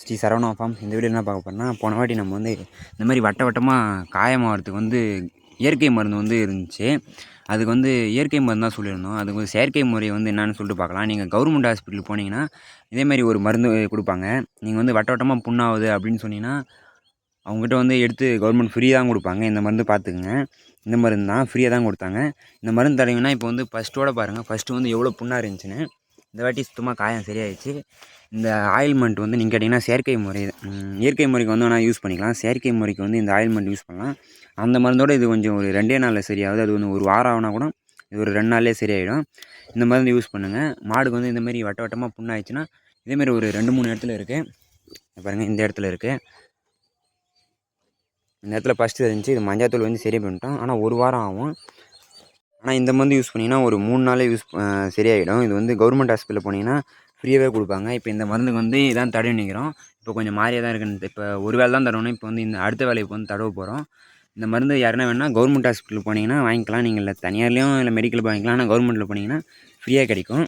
Sri Saravana farm இந்த video என்ன பார்க்க போறோம்னா போன வாட்டி நம்ம வந்து இந்த மாதிரி வட்ட வட்டமாக காயமாகறதுக்கு வந்து இயற்கை மருந்து வந்து இருந்துச்சு. அதுக்கு வந்து இயற்கை மருந்து தான் சொல்லியிருந்தோம். அதுக்கு வந்து செயற்கை முறை வந்து என்னென்னு சொல்லிட்டு பார்க்கலாம். நீங்கள் கவர்மெண்ட் ஹாஸ்பிட்டல் போனீங்கன்னா இதேமாரி ஒரு மருந்து கொடுப்பாங்க. நீங்கள் வந்து வட்ட வட்டமாக புண்ணாகுது அப்படின்னு சொன்னீங்கன்னா அவங்ககிட்ட வந்து எடுத்து கவர்மெண்ட் ஃப்ரீ தான் கொடுப்பாங்க. இந்த மருந்து பார்த்துக்குங்க. இந்த மருந்து தான் ஃப்ரீயாக தான் கொடுத்தாங்க. இந்த மருந்து தடவிங்கன்னா இப்போ வந்து ஃபஸ்ட்டோட பாருங்கள் ஃபஸ்ட்டு வந்து எவ்வளோ புண்ணாக இருந்துச்சுன்னு. இந்த வாட்டி சுத்தமாக காயம் சரியாயிடுச்சு. இந்த ஆயில்மெண்ட் வந்து நீங்கள் கேட்டிங்கன்னா செயற்கை முறை இயற்கை முறைக்கு வந்து வேணால் யூஸ் பண்ணிக்கலாம். செயற்கை முறைக்கு வந்து இந்த ஆயில்மெண்ட் யூஸ் பண்ணலாம். அந்த மருந்தோடு இது கொஞ்சம் ஒரு ரெண்டே நாளில் சரியாகுது. அது வந்து ஒரு வாரம் ஆனால் கூட இது ஒரு ரெண்டு நாள்லேயே சரியாயிடும். இந்த மருந்து யூஸ் பண்ணுங்கள் மாடுக்கு வந்து இந்தமாரி வட்ட வட்டமாக புண்ணாயிடுச்சுன்னா இதேமாரி ஒரு ரெண்டு மூணு இடத்துல இருக்குது பாருங்கள் இந்த இடத்துல இருக்குது இந்த இடத்துல ஃபஸ்ட்டு இருந்துச்சு இது மஞ்சாத்தூள் வந்து சரி பண்ணிட்டோம். ஆனால் ஒரு வாரம் ஆகும். ஆனால் இந்த மருந்து யூஸ் பண்ணிங்கன்னா ஒரு மூணு நாளே யூஸ் சரியாயிடும். இது வந்து கவர்மெண்ட் ஹாஸ்பிட்டலில் போனீங்கன்னா ஃப்ரீயாகவே கொடுப்பாங்க. இப்போ இந்த மருந்துக்கு வந்து இதான் தடவி நிற்கிறோம் இப்போ கொஞ்சம் மாறியாக தான் இருக்குன்னு இப்போ ஒரு வேலை தான் தடவணும் இப்போ வந்து இந்த அடுத்த வேலையை இப்போ வந்து தடவ போகிறோம் இந்த மருந்து யாருன்னா வேணால் கவர்மெண்ட் ஹாஸ்பிட்டல் போனீங்கன்னா வாங்கிக்கலாம். நீங்கள் இல்லை தனியார்லேயும் இல்லை மெடிக்கல் வாங்கிக்கலாம். ஆனால் கவர்மெண்ட்டில் போனீங்கன்னா ஃப்ரீயாக கிடைக்கும்.